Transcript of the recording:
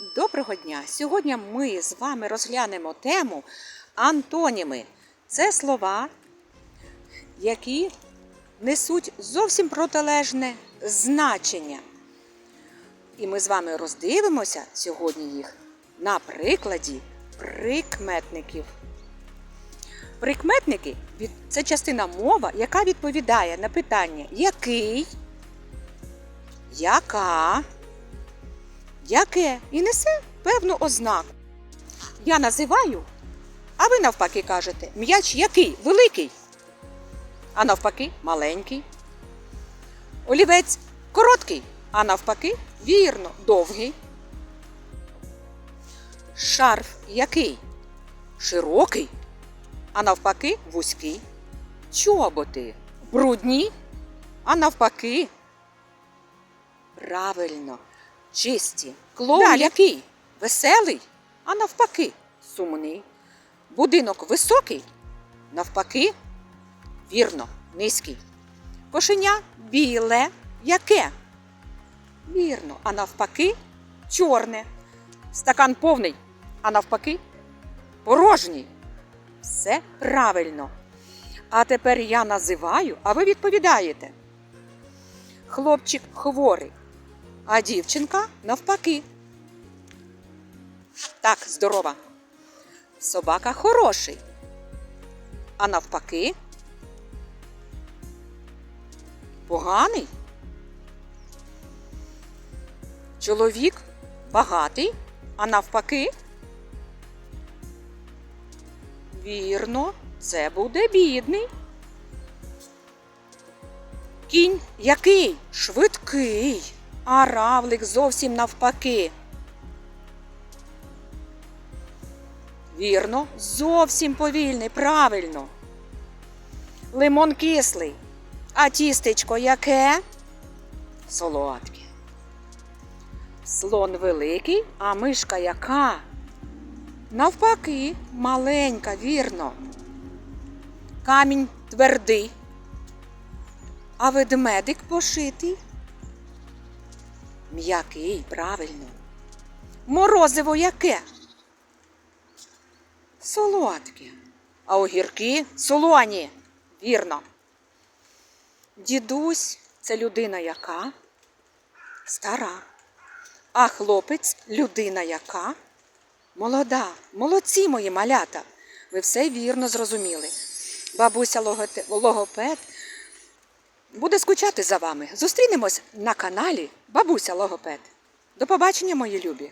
Доброго дня! Сьогодні ми з вами розглянемо тему антоніми. Це слова, які несуть зовсім протилежне значення. І ми з вами роздивимося сьогодні їх на прикладі прикметників. Прикметники це частина мова, яка відповідає на питання який, яка, яке і несе певну ознаку. Я називаю, а ви навпаки кажете, м'яч який? Великий, а навпаки маленький. Олівець короткий, а навпаки вірно, довгий. Шарф який? Широкий, а навпаки вузький. Чоботи брудні, а навпаки. Правильно, чисті. Клоун Далі. який? Веселий, а навпаки, сумний. Будинок високий, навпаки, вірно, низький. Кошеня біле, яке? Вірно, а навпаки, чорне. Стакан повний, а навпаки, порожній. Все правильно. А тепер я називаю, а ви відповідаєте. Хлопчик хворий, а дівчинка навпаки. Так, здорова. Собака хороший. А навпаки. Поганий. Чоловік багатий, а навпаки. Вірно, це буде бідний. Кінь який? Швидкий, а равлик зовсім навпаки. Вірно, зовсім повільний, правильно. Лимон кислий. А тістечко яке? Солодке. Слон великий, а мишка яка? Навпаки, маленька, вірно. Камінь твердий. А ведмедик пошитий. М'який, правильно. Морозиво яке? Солодке. А огірки солоні. Вірно. Дідусь це людина яка? Стара. А хлопець людина яка? Молода. Молодці мої малята. Ви все вірно зрозуміли. Бабуся логопед буде скучати за вами. Зустрінемось на каналі Бабуся Логопед. До побачення, мої любі!